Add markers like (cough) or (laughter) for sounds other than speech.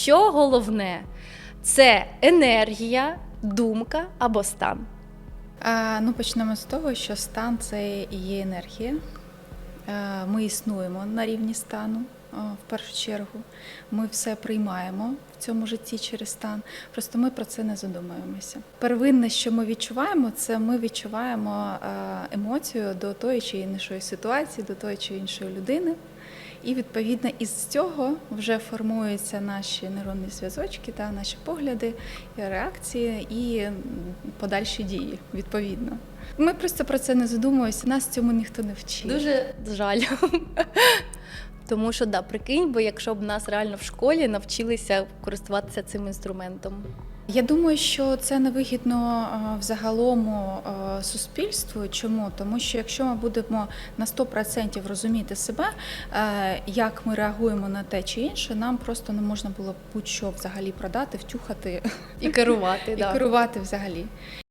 Що головне? Це енергія, думка або стан. А, ну, почнемо з того, що стан це і є енергія. Ми існуємо на рівні стану в першу чергу. Ми все приймаємо в цьому житті через стан. Просто ми про це не задумуємося. Первинне, що ми відчуваємо, це ми відчуваємо е, емоцію до тої чи іншої ситуації, до тої чи іншої людини. І відповідно із цього вже формуються наші нейронні зв'язочки, та наші погляди, реакції і подальші дії відповідно. Ми просто про це не задумуємося, нас цьому ніхто не вчить. Дуже жаль. Тому що да, прикинь, бо якщо б нас реально в школі навчилися користуватися цим інструментом. Я думаю, що це невигідно е, взагалому е, суспільству. Чому? Тому що якщо ми будемо на 100% розуміти себе, е, як ми реагуємо на те чи інше, нам просто не можна було будь-що взагалі продати, втюхати І керувати, (laughs) і керувати взагалі.